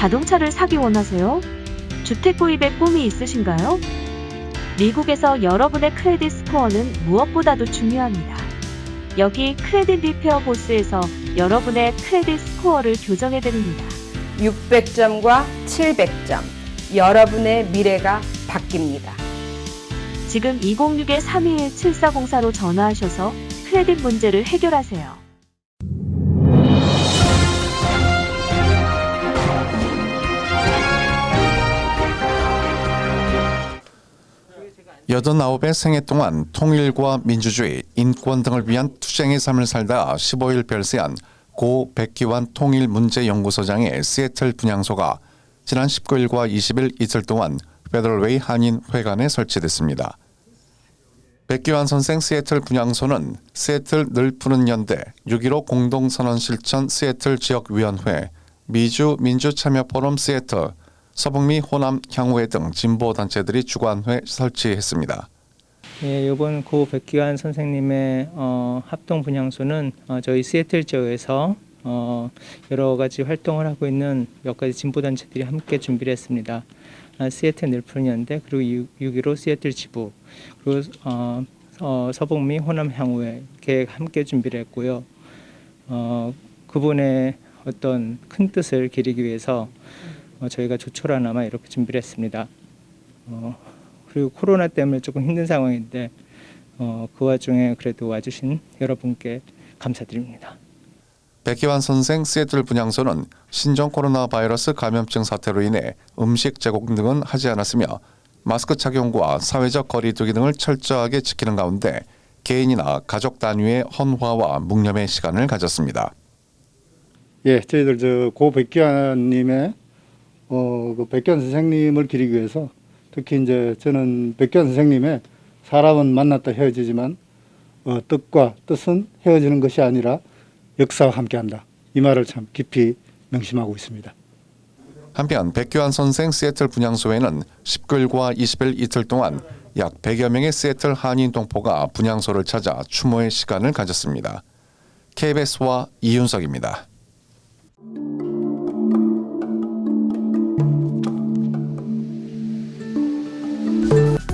자동차를 사기 원하세요? 주택 구입에 꿈이 있으신가요? 미국에서 여러분의 크레딧 스코어는 무엇보다도 중요합니다. 여기 크레딧 리페어 보스에서 여러분의 크레딧 스코어를 교정해 드립니다. 600점과 700점. 여러분의 미래가 바뀝니다. 지금 206-321-7404로 전화하셔서 크레딧 문제를 해결하세요. 여든아홉의 생애 동안 통일과 민주주의, 인권 등을 위한 투쟁의 삶을 살다 15일 별세한 고 백기환 통일문제연구소장의 시애틀 분향소가 지난 19일과 20일 이틀 동안 페더럴웨이 한인 회관에 설치됐습니다. 백기환 선생 시애틀 분향소는 시애틀 늘 푸는 연대 6.15 공동선언 실천 시애틀 지역위원회 미주 민주참여 포럼 시애틀 서북미 호남 향후회 등 진보 단체들이 주관해 설치했습니다. 예, 이번 고 백기환 선생님의 어, 합동 분향소는 어, 저희 시애틀 지역에서 어, 여러 가지 활동을 하고 있는 몇 가지 진보 단체들이 함께 준비를 했습니다. 아, 시애틀 늘푸른 연대 그리고 6.15 시애틀 지부 그리고 어, 어, 서북미 호남 향후회 이렇게 함께 준비를 했고요. 어, 그분의 어떤 큰 뜻을 기리기 위해서 어, 저희가 조촐 하나마 이렇게 준비를 했습니다. 어, 그리고 코로나 때문에 조금 힘든 상황인데 어, 그 와중에 그래도 와주신 여러분께 감사드립니다. 백기환 선생 시애틀 분향소는 신종 코로나 바이러스 감염증 사태로 인해 음식 제공 등은 하지 않았으며 마스크 착용과 사회적 거리두기 등을 철저하게 지키는 가운데 개인이나 가족 단위의 헌화와 묵념의 시간을 가졌습니다. 예, 저희들 저고 백기환님의 어, 그 백기환 선생님을 기리기 위해서 특히 이제 저는 백기환 선생님의 사람은 만났다 헤어지지만 어, 뜻과 뜻은 헤어지는 것이 아니라 역사와 함께한다. 이 말을 참 깊이 명심하고 있습니다. 한편 백규환 선생 시애틀 분향소에는 19일과 20일 이틀 동안 약 100여 명의 시애틀 한인 동포가 분향소를 찾아 추모의 시간을 가졌습니다. KBS와 이윤석입니다.